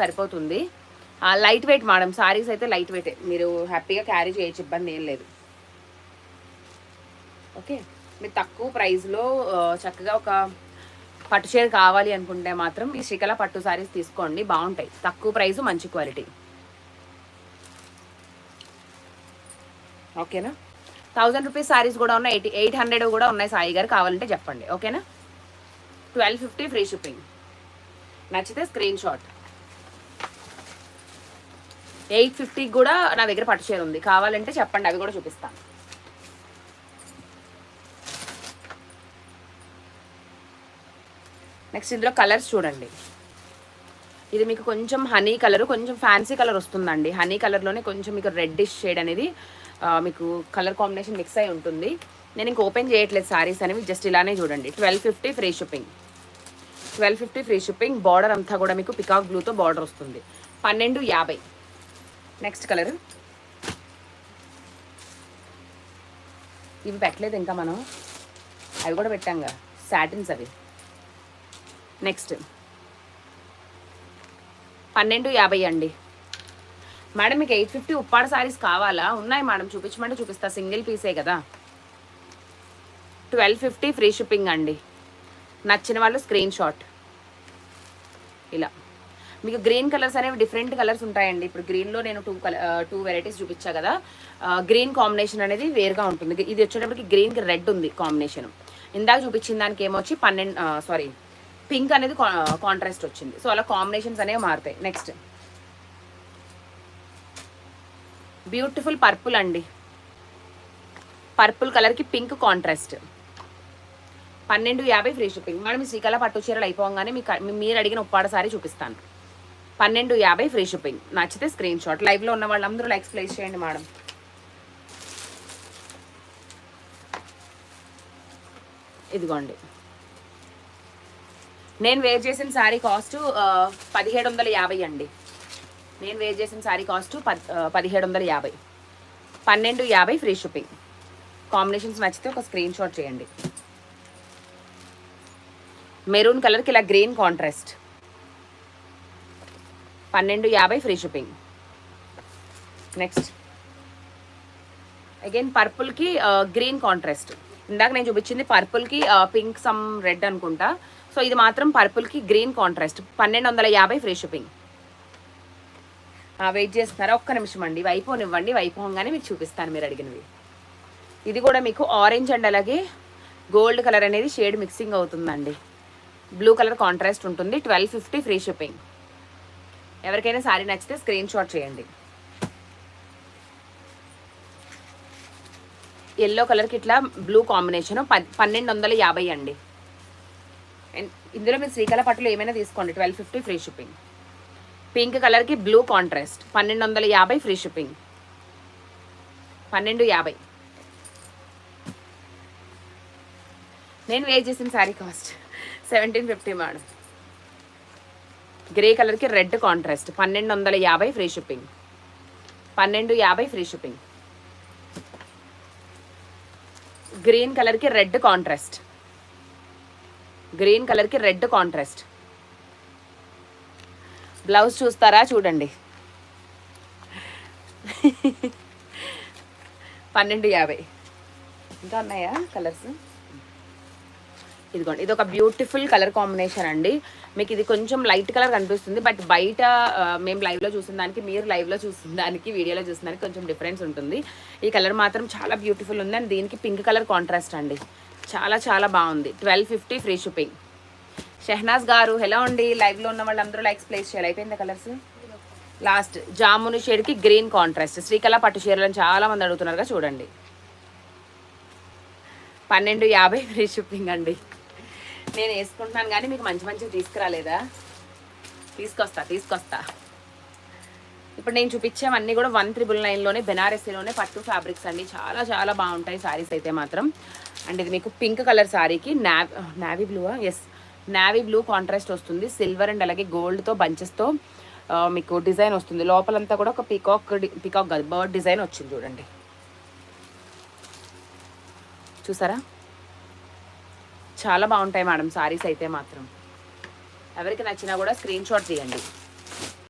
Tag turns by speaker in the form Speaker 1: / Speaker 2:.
Speaker 1: సరిపోతుంది. Light weight madam saris అయితే light weight మీరు హ్యాపీగా క్యారీ చేయొచ్చు ఇబ్బంది ఏం లేదు. ఓకే మీరు తక్కువ ప్రైస్లో చక్కగా ఒక పట్టు చీర కావాలి అనుకుంటే మాత్రం ఈ శ్రీకళ పట్టు సారీస్ తీసుకోండి బాగుంటాయి. తక్కువ ప్రైస్ మంచి క్వాలిటీ ఓకేనా థౌజండ్ రూపీస్ సారీస్ కూడా ఉన్నాయి ఎయిటీ ఎయిట్ హండ్రెడ్ కూడా ఉన్నాయి సాయి గారు కావాలంటే చెప్పండి. ఓకేనా ట్వెల్వ్ ఫిఫ్టీ ఫ్రీ షిప్పింగ్ నచ్చితే స్క్రీన్ షాట్ ఎయిట్ ఫిఫ్టీకి కూడా నా దగ్గర పట్టు చీర ఉంది. కావాలంటే చెప్పండి అవి కూడా చూపిస్తాను నెక్స్ట్ ఇందులో కలర్స్ చూడండి. ఇది మీకు కొంచెం హనీ కలర్ కొంచెం ఫ్యాన్సీ కలర్ వస్తుందండి. హనీ కలర్లోనే కొంచెం మీకు రెడ్డిష్ షేడ్ అనేది మీకు కలర్ కాంబినేషన్ మిక్స్ అయి ఉంటుంది. నేను ఇంక ఓపెన్ చేయట్లేదు సారీస్ అనేవి జస్ట్ ఇలానే చూడండి. Twelve fifty free shipping twelve fifty free shipping border అంతా కూడా మీకు పికాక్ బ్లూతో బార్డర్ వస్తుంది. పన్నెండు యాభై. నెక్స్ట్ కలర్ ఇవి పెట్టలేదు ఇంకా మనం. అవి కూడా పెట్టాంగా సాటిన్స్ అవి. నెక్స్ట్ పన్నెండు యాభై అండి. మేడం మీకు ఎయిట్ ఫిఫ్టీ ఉప్పాడ శారీస్ కావాలా? ఉన్నాయి మేడం చూపించమంటే చూపిస్తా. సింగిల్ పీసే కదా. ట్వెల్వ్ ఫిఫ్టీ ఫ్రీ షిప్పింగ్ అండి. నచ్చిన వాళ్ళు స్క్రీన్ షాట్ ఇలా. మీకు గ్రీన్ కలర్స్ అనేవి డిఫరెంట్ కలర్స్ ఉంటాయండి. ఇప్పుడు గ్రీన్లో నేను టూ కలర్ టూ వెరైటీస్ చూపించా కదా గ్రీన్ కాంబినేషన్ అనేది వేరుగా ఉంటుంది. ఇది వచ్చేటప్పటికి గ్రీన్కి రెడ్ ఉంది కాంబినేషన్. ఇందాక చూపించిన దానికి ఏమొచ్చి పన్నెండు సారీ పింక్ అనేది కాంట్రాస్ట్ వచ్చింది. సో అలా కాంబినేషన్స్ అనేవి మారుతాయి. నెక్స్ట్ బ్యూటిఫుల్ పర్పుల్ అండి. పర్పుల్ కలర్కి పింక్ కాంట్రాస్ట్ పన్నెండు యాభై ఫ్రీ షిప్పింగ్. మేడం ఈ శ్రీకళ పట్టు చీరలు అయిపోగానే మీకు మీ- మీరు అడిగిన ఉప్పాడ సారీ చూపిస్తాను. పన్నెండు యాభై ఫ్రీ షిప్పింగ్. నచ్చితే స్క్రీన్ షాట్. లైవ్లో ఉన్న వాళ్ళందరూ లైక్స్ ప్లేస్ చేయండి మేడం. ఇదిగోండి. నేను వేర్ చేసిన శారీ కాస్ట్ పదిహేడు వందల యాభై అండి. నేను వేర్ చేసిన శారీ కాస్ట్ పద్ పదిహేడు వందల యాభై. పన్నెండు యాభై ఫ్రీ షిప్పింగ్. కాంబినేషన్స్ నచ్చితే ఒక స్క్రీన్ షాట్ చేయండి. మెరూన్ కలర్కి ఇలా గ్రీన్ కాంట్రాస్ట్. పన్నెండు యాభై ఫ్రీ షిప్పింగ్. నెక్స్ట్ అగైన్ పర్పుల్కి గ్రీన్ కాంట్రాస్ట్ ఇందాక నేను చూపించింది పర్పుల్కి పింక్ సమ్ రెడ్ అనుకుంటా. సో ఇది మాత్రం పర్పుల్కి గ్రీన్ కాంట్రాస్ట్ పన్నెండు వందల యాభై ఫ్రీ షిప్పింగ్. వెయిట్ చేస్తున్నారా? ఒక్క నిమిషం అండి. వైపోనివ్వండి. వైపోగానే మీకు చూపిస్తాను మీరు అడిగినవి. ఇది కూడా మీకు ఆరెంజ్ అండ్ అలాగే గోల్డ్ కలర్ అనేది షేడ్ మిక్సింగ్ అవుతుందండి. బ్లూ కలర్ కాంట్రాస్ట్ ఉంటుంది. ట్వెల్వ్ ఫిఫ్టీ ఫ్రీ షిప్పింగ్ ఎవరికైనా సారీ నచ్చితే స్క్రీన్ షాట్ చేయండి. ఎల్లో కలర్కి ఇట్లా బ్లూ కాంబినేషన్ పన్నెండు వందల యాభై అండి ఇందులో మీరు శ్రీకాల పట్టులు ఏమైనా తీసుకోండి twelve fifty free shipping pink కలర్కి బ్లూ కాంట్రాస్ట్ పన్నెండు వందల యాభై ఫ్రీ షిప్పింగ్ పన్నెండు యాభై నేను వే చేసిన sari cost seventeen fifty madam grey కలర్కి రెడ్ కాంట్రాస్ట్. పన్నెండు వందల యాభై ఫ్రీ షిప్పింగ్. పన్నెండు యాభై ఫ్రీ షిప్పింగ్. గ్రీన్ కలర్కి రెడ్ కాంట్రాస్ట్. గ్రీన్ కలర్కి రెడ్ కాంట్రాస్ట్. బ్లౌజ్ చూస్తారా? చూడండి. పన్నెండు యాభై. ఇంకా ఉన్నాయా కలర్స్? ఇదిగోండి ఇది ఒక బ్యూటిఫుల్ కలర్ కాంబినేషన్ అండి. మీకు ఇది కొంచెం లైట్ కలర్ కనిపిస్తుంది బట్ బయట మేము లైవ్లో చూసిన దానికి మీరు లైవ్లో చూసిన దానికి వీడియోలో చూసిన దానికి కొంచెం డిఫరెన్స్ ఉంటుంది. ఈ కలర్ మాత్రం చాలా బ్యూటిఫుల్ ఉంది అండ్ దీనికి పింక్ కలర్ కాంట్రాస్ట్ అండి. చాలా చాలా బాగుంది. Twelve fifty free shipping Shehnaz గారు హలో అండి. లైవ్లో ఉన్న వాళ్ళందరూ లైక్స్ ప్లేస్ చేయాలి. అయిపోయింది కలర్స్ లాస్ట్ జామును షేడ్కి గ్రీన్ కాంట్రాస్ట్ శ్రీకళ పట్టు చీరలను చాలా మంది అడుగుతున్నారుగా చూడండి. పన్నెండు యాభై ఫ్రీ షిప్పింగ్ అండి. నేను వేసుకుంటున్నాను కానీ మీకు మంచి మంచివి తీసుకురాలేదా? తీసుకొస్తా తీసుకొస్తా. ఇప్పుడు నేను చూపించేవన్నీ కూడా వన్ త్రిబుల్ నైన్లోనే బెనారసీలోనే పట్టు ఫ్యాబ్రిక్స్ అండి. చాలా చాలా బాగుంటాయి శారీస్ అయితే మాత్రం. అండ్ ఇది మీకు పింక్ కలర్ శారీకి now navy blue yes navy blue contrast వస్తుంది. సిల్వర్ అండ్ అలాగే గోల్డ్తో బంచెస్తో మీకు డిజైన్ వస్తుంది. లోపలంతా కూడా ఒక పికాక్ పికాక్ కాదు బర్డ్ డిజైన్ వచ్చింది చూడండి. చూసారా? చాలా బాగుంటాయి మేడం సారీస్ అయితే మాత్రం. ఎవరికి నచ్చినా కూడా స్క్రీన్ షాట్ తీయండి.